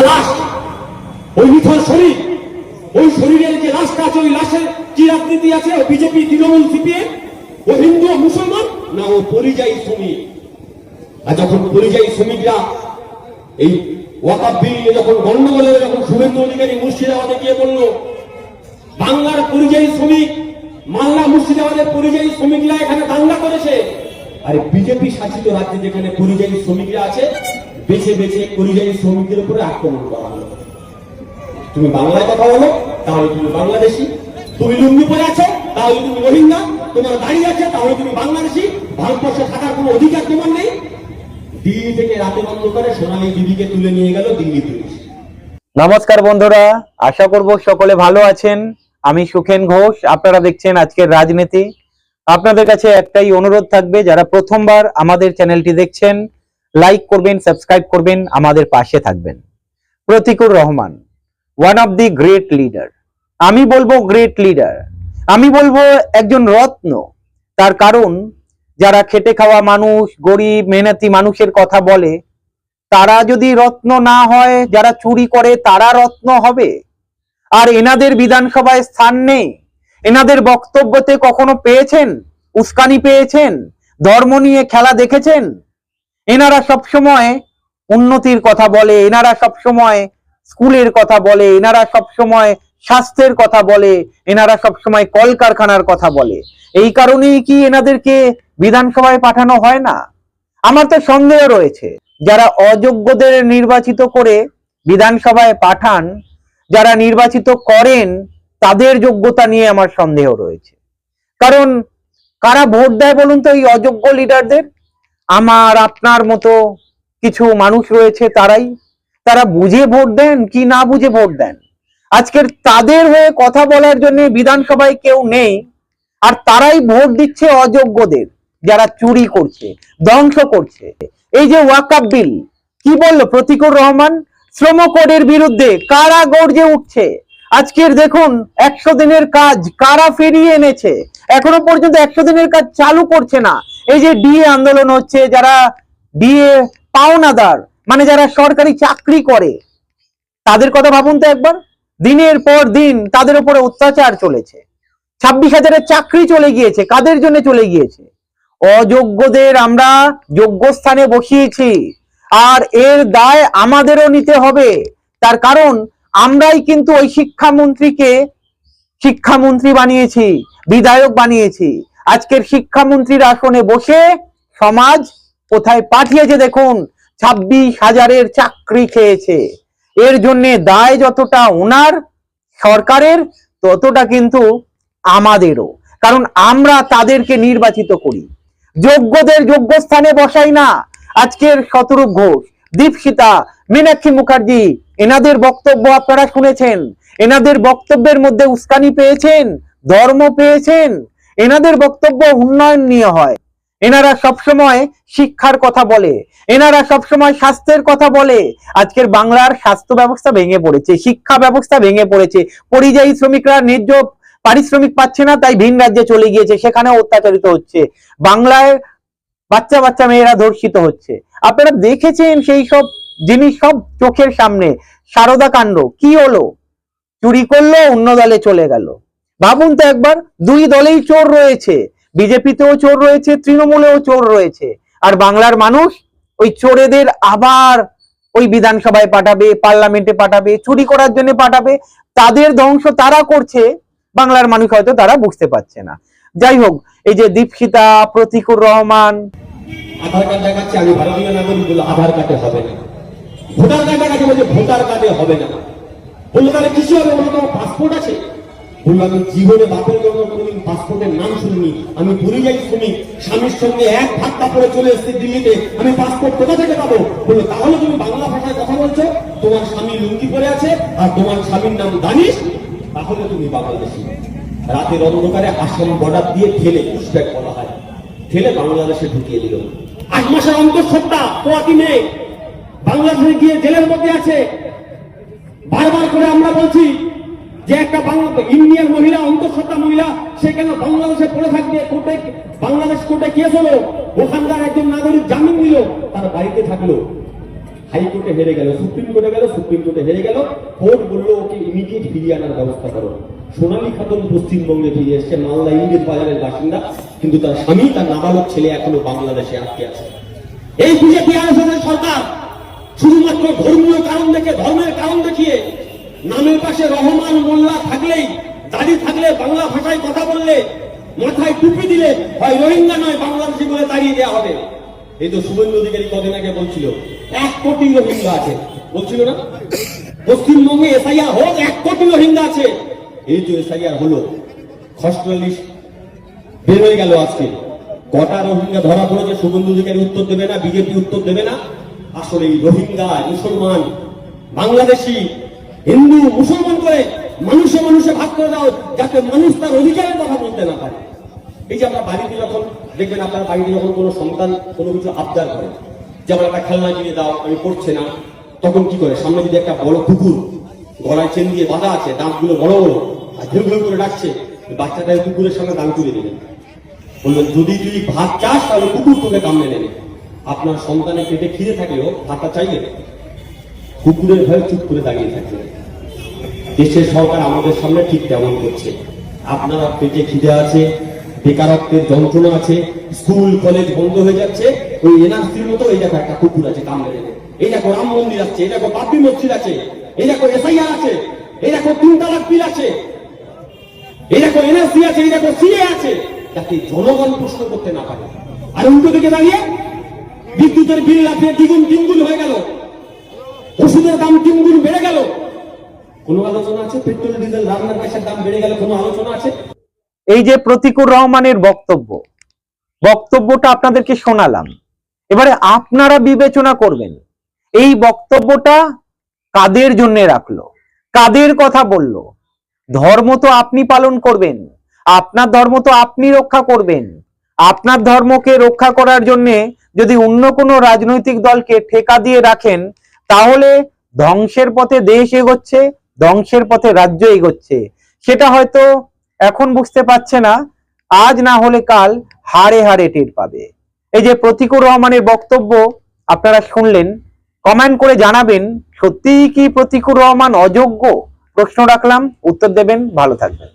লাশ, ওই নিথর শরীর, ওই শরীরের যে লাশটা আছে, ওই লাশের কি রাজনীতি আছে? ও বিজেপি, তৃণমূল, সিপিএম? ও হিন্দু মুসলমান? না, ও পরিযায়ী শ্রমিক। আর যখন পরিযায়ী শ্রমিকরা এই ওয়াকাব যখন গন্ডগোল হয়ে যখন শুভেন্দু অধিকারী মুর্শিদাবাদে গিয়ে বলল, বাংলার পরিযায়ী শ্রমিক, মালদা মুর্শিদাবাদের পরিযায়ী শ্রমিকরা এখানে দাঙ্গা করেছে। আর, বিজেপি শাসিত রাজ্যে যেখানে পরিযায়ী শ্রমিকরা আছে বেছে বেছে পরিযায়ী শ্রমিকদের উপরে আক্রমণ করা হলো। তুমি বাংলায় কথা বলো, তাহলে তুমি বাংলাদেশি। তুমি লুঙ্গি পরে আছো, তাহলে তুমি রোহিঙ্গা। তোমার দাঁড়িয়ে আছে, তাহলে তুমি বাংলাদেশি। ভারতবর্ষে থাকার কোনো অধিকার তোমার নেই। দিল্লি থেকে রাতে বন্ধ করে সোনালী দিদিকে তুলে নিয়ে গেল দিল্লি পুলিশ। নমস্কার বন্ধুরা, আশা করব সকলে ভালো আছেন। আমি সুখেন ঘোষ, আপনারা দেখছেন আজকের রাজনীতি। আপনাদের কাছে একটাই অনুরোধ থাকবে, যারা প্রথমবার আমাদের চ্যানেলটি দেখছেন লাইক করবেন সাবস্ক্রাইব করবেন, আমাদের পাশে থাকবেন। Pratikur Rahman one of the great leader আমি বলব গ্রেট লিডার আমি বলব একজন রত্ন। তার কারণ, যারা খেটে খাওয়া মানুষ, গরিব, মেহনতি মানুষের কথা বলে, তারা যদি রত্ন না হয়, যারা চুরি করে, তারা রত্ন হবে। আর এনাদের বিধানসভায় স্থান নেই। এনাদের বক্তব্যতে কখনো পেয়েছেন? উস্কানি পেয়েছেন? ধর্ম নিয়ে খেলা দেখেছেন? এনারা সবসময় উন্নতির কথা বলে, এনারা সবসময় স্কুলের কথা বলে, এনারা সবসময় স্বাস্থ্যের কথা বলে, এনারা সবসময় কলকারখানার কথা বলে। এই কারণেই কি এনাদেরকে বিধানসভায় পাঠানো হয় না? আমার তো সন্দেহ রয়েছে, যারা অযোগ্যদের নির্বাচিত করে বিধানসভায় পাঠান, যারা নির্বাচিত করেন, তাদের যোগ্যতা নিয়ে আমার সন্দেহ রয়েছে। কারণ কারা ভোট দেয় বলুন তো এই অযোগ্য লিডারদের আমার আপনার মতো কিছু মানুষ রয়েছে তারাই। তারা বুঝে ভোট দেন কি না বুঝে ভোট দেন। আজকের তাদের হয়ে কথা বলার জন্য বিধানসভায় কেউ নেই, আর তারাই ভোট দিচ্ছে অযোগ্যদের, যারা চুরি করছে, ধ্বংস করছে। এই যে ওয়াকাব বিল, কি বলল প্রতিকুর রহমান? শ্রম কোডের বিরুদ্ধে কারা গর্জে উঠছে? আজকের দেখুন, একশো দিনের কাজ কারা ফিরিয়ে এনেছে? এখনও পর্যন্ত একশো দিনের কাজ চালু করছে না। এই যে ডিএ আন্দোলন হচ্ছে, যারা ডিএ পাওনাদার মানে যারা সরকারি চাকরি করে, তাদের কথা ভাবুন তো একবার। দিনের পর দিন তাদের উপরে অত্যাচার চলেছে। ছাব্বিশ হাজারের চাকরি চলে গিয়েছে, কাদের জন্য চলে গিয়েছে? অযোগ্যদের আমরা যোগ্য স্থানে বসিয়েছি, আর এর দায় আমাদেরও নিতে হবে। তার কারণ, আমরাই কিন্তু ওই শিক্ষামন্ত্রীকে শিক্ষামন্ত্রী বানিয়েছি, বিধায়ক বানিয়েছি। আজকের শিক্ষামন্ত্রীর আসনে বসে সমাজ কোথায় পাঠিয়েছে দেখুন, ছাব্বিশ হাজারের চাকরি খেয়েছে। এর জন্য দায় যতটা ওনার সরকারের, ততটা কিন্তু আমাদেরও। কারণ আমরা তাদেরকে নির্বাচিত করি। যোগ্যদের যোগ্য স্থানে বসাই না। আজকের শতরূপ ঘোষ, দীপশিতা, মীনাক্ষী মুখার্জি, এনাদের বক্তব্য আপনারা শুনেছেন। এনাদের বক্তব্যের মধ্যে উস্কানি পেয়েছেন, ধর্ম পেয়েছেন এনাদের বক্তব্য উন্নয়ন নিয়ে হয়। এনারা সবসময় শিক্ষার কথা বলে, এনারা সবসময় স্বাস্থ্যের কথা বলে। আজকের বাংলার স্বাস্থ্য ব্যবস্থা ভেঙে পড়েছে, শিক্ষা ব্যবস্থা ভেঙে পড়েছে। পরিযায়ী শ্রমিকরা ন্যায্য পারিশ্রমিক পাচ্ছে না, তাই ভিন রাজ্যে চলে গিয়েছে সেখানে অত্যাচারিত হচ্ছে। বাংলায় বাচ্চা বাচ্চা মেয়েরা ধর্ষিত হচ্ছে। আপনারা দেখেছেন সেই সব জিনিস সব চোখের সামনে। সারদা কাণ্ড, কি হলো? চুরি করল, অন্য দলে চলে গেল। ভাবুন তো একবার দুই দলেই চোর রয়েছে। বিজেপিতেও চোর রয়েছে, তৃণমূলেও চোর রয়েছে। আর বাংলার মানুষ ওই চোরেদের আবার ওই বিধানসভায় পাঠাবে, পার্লামেন্টে পাঠাবে, চুরি করার জন্য পাঠাবে। তাদের ধ্বংস তারা করছে, বাংলার মানুষ হয়তো তারা বুঝতে পারছে না। যাই হোক, এই যে দীপশিতা, প্রতিকুর রহমান। কার্ড দেখাচ্ছে, আমি ভারতীয় নাগরিক আধার কার্ডে হবে না। ভোটার কার্ড দেখাচ্ছে, বলছে ভোটার কার্ডে হবে না। বলল, তাহলে কিছু হবে পাসপোর্ট আছে? বলল আমি জীবনে বাপের জন্য কোনোদিন পাসপোর্টের নাম শুনিনি। আমি পরিযায়ী শ্রমিক স্বামীর সঙ্গে এক ভাত কাপড়ে চলে এসেছি দিল্লিতে। আমি পাসপোর্ট কোথা থেকে পাবো? বলল, তাহলে তুমি বাংলা ভাষায় কথা বলছো? তোমার স্বামী লুঙ্গি পরে আছে আর তোমার স্বামীর নাম দানিশ? তাহলে তুমি বাংলাদেশি। রাতের অন্ধকারে আসাম বর্ডার দিয়ে ঠেলে পুষব্যাক বলা হয়। ঠেলে বাংলাদেশে ঢুকিয়ে দিল। আট মাসের অন্তঃসত্ত্বা পোয়াতি নেই। বাংলাদেশে গিয়ে জেলের মধ্যে আছে। বারবার করে আমরা বলছি যে একটা বাংলা ইন্ডিয়ান মহিলা, অন্তঃসত্ত্বা মহিলা, সে কেন বাংলাদেশে পড়ে থাকবে? কোর্টে বাংলাদেশ কোর্টে কেস হলো ওখানকার একজন নাগরিক জামিন দিল, তার বাড়িতে থাকল। হাইকোর্টে হেরে গেল, সুপ্রিম কোর্টে গেল, সুপ্রিম কোর্টে হেরে গেল। কোর্ট বলল, ওকে ইমিডিয়েট ফিরিয়ে আনার ব্যবস্থা করো। সোনালী খাতুন পশ্চিমবঙ্গে ফিরে এসছে, মালদা ইংরেজ বাজারের বাসিন্দা। কিন্তু তার স্বামী, তার নাবালক ছেলে এখনও বাংলাদেশে আটকে আছে। এই বিজেপি আরএসএস সরকার শুধুমাত্র ধর্মীয় কারণ দেখে, ধর্মের কারণ দেখিয়ে নামের পাশে রহমান মোল্লা থাকলেই, দাড়ি থাকলে বাংলা ভাষায় কথা বললে, মাথায় টুপি দিলে হয় রোহিঙ্গা নয়, বাংলাদেশি বলে তাড়িয়ে দেওয়া হবে। এই তো শুভেন্দু অধিকারী কদিন আগে বলছিল, এক কোটি রোহিঙ্গা আছে। বলছিল না? পশ্চিমবঙ্গে এসআইআর হোক, এক কোটি রোহিঙ্গা আছে। এই তো এসআইআর হলো। খসড়া বের হয়ে গেল আজকে। কটা রোহিঙ্গা ধরা পড়েছে শুভেন্দু অধিকারী উত্তর দেবে না, বিজেপি উত্তর দেবে না? আসলে এই রোহিঙ্গা, মুসলমান, বাংলাদেশি হিন্দু, মুসলমান করে মানুষে মানুষে ভাগ করে দাও, যাতে মানুষ তার অধিকারের কথা বলতে না পারে। এই যে আমরা বাড়িতে যখন দেখবেন আপনার বাড়িতে যখন কোনো সন্তান কোনো কিছু আবদার করে, যেমন একটা খেলনা কিনে দাও, আমি পড়ছে না, তখন কি করে? সামনে যদি একটা বড় কুকুর গলায় চেন দিয়ে বাঁধা আছে, দাঁতগুলো বড় বড়, আর ঘেউ ঘেউ করে ডাকছে বাচ্চাটা কুকুরের সঙ্গে দান তুলে দেবেন বলবেন যদি তুই ভাত চাস, তাহলে কুকুর তোকে কামড়ে নেবে আপনার সন্তানের পেটে খিদে থাকলেও ভাতটা চাইবে কুকুরের ভয়ে চুপ করে দাঁড়িয়ে থাকবে দেশের সরকার আমাদের সামনে ঠিক তেমন করছে। আপনারা পেটে খিদে আছে, বেকারত্বের যন্ত্রণা আছে, স্কুল, কলেজ বন্ধ হয়ে যাচ্ছে, ওই এনআরসির মতো এই দেখো একটা কুকুর আছে কামড়ে দেবে। এই দেখো রাম মন্দির আছে এই দেখো বাপি মসজিদ আছে, এই দেখো এসআইআর আছে, এই দেখো তিন তালাক বিল আছে, এই দেখো এনআরসি আছে, এই দেখো সিএ আছে। যাতে জনগণ প্রশ্ন করতে না পারে। আর উল্টো দিকে দাঁড়িয়ে বিদ্যুতের বিল লাফিয়ে দ্বিগুণ তিনগুণ হয়ে গেল। ওষুধের দাম তিনগুণ বেড়ে গেল। কোনো আলোচনা আছে? পেট্রোল, ডিজেল, রান্নার গ্যাসের দাম বেড়ে গেল, কোনো আলোচনা আছে? এই যে প্রতিকুর রহমানের বক্তব্য, বক্তব্যটা আপনাদেরকে শোনালাম। এবারে আপনারা বিবেচনা করবেন, এই বক্তব্যটা কাদের জন্য রাখল? কাদের কথা বলল? ধর্ম তো আপনি পালন করবেন, আপনার ধর্ম তো আপনি রক্ষা করবেন। আপনার ধর্মকে রক্ষা করার জন্য যদি অন্য কোনো রাজনৈতিক দলকে ঠেকা দিয়ে রাখেন তাহলে ধ্বংসের পথে দেশ এগোচ্ছে, ধ্বংসের পথে রাজ্য এগোচ্ছে। সেটা হয়তো এখন বুঝতে পারছে না, আজ না হলে কাল হাড়ে হাড়ে টের পাবে। এই যে প্রতিকুর রহমানের বক্তব্য আপনারা শুনলেন, কমেন্ট করে জানাবেন, সত্যিই কি প্রতিকুর রহমান অযোগ্য? প্রশ্ন রাখলাম, উত্তর দেবেন, ভালো থাকবেন।